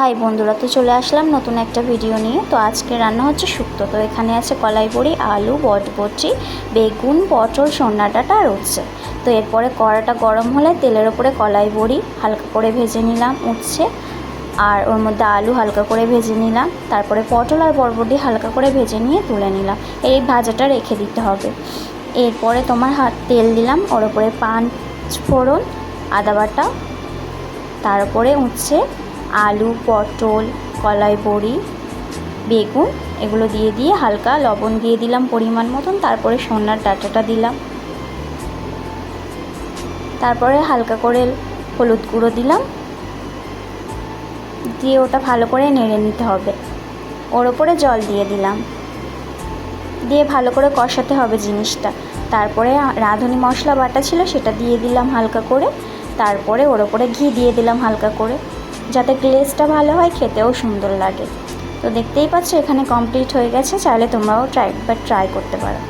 High বন্ধুরা, তো চলে আসলাম নতুন একটা ভিডিও নিয়ে। তো আজকে রান্না হচ্ছে শুক্তো। তো এখানে আছে কলাই বড়ি, আলু বটবটি বেগুন, পটল সন্না ডাঁটা আর উচ্ছে। তো এরপরে কড়াটা গরম হলে তেলের ওপরে কলাই বড়ি, হালকা করে ভেজে নিলাম উচ্ছে, আর ওর মধ্যে আলু হালকা করে ভেজে নিলাম। তারপরে পটল আর বরবটি হালকা করে ভেজে নিয়ে তুলে নিলাম। এই ভাজাটা রেখে দিতে হবে। এরপরে তোমার হাত তেল দিলাম, ওর ওপরে পাঁচ ফোড়ন, আদা বাটা তারপরে উচ্ছে আলু, পটল, কলাই বড়ি, বেগুন এগুলো দিয়ে দিয়ে হালকা লবণ দিয়ে দিলাম পরিমাণ মতন, তারপরে সোনার ডাঁটাটা দিলাম। তারপরে হালকা করে হলুদ গুঁড়ো দিলাম। দিয়ে ওটা ভালো করে নেড়ে নিতে হবে। ওর ওপরে জল দিয়ে দিলাম। দিয়ে ভালো করে কষাতে হবে জিনিসটা। তারপরে রাঁধুনি মশলা বাটা ছিল সেটা দিয়ে দিলাম হালকা করে। তারপরে ওর ওপরে ঘি দিয়ে দিলাম হালকা করে। যাতে গ্লেজটা ভালো হয়, খেতেও সুন্দর লাগে। তো দেখতেই পাচ্ছ, এখানে কমপ্লিট হয়ে গেছে, চাইলে তোমরাও ট্রাই বা ট্রাই করতে পারো।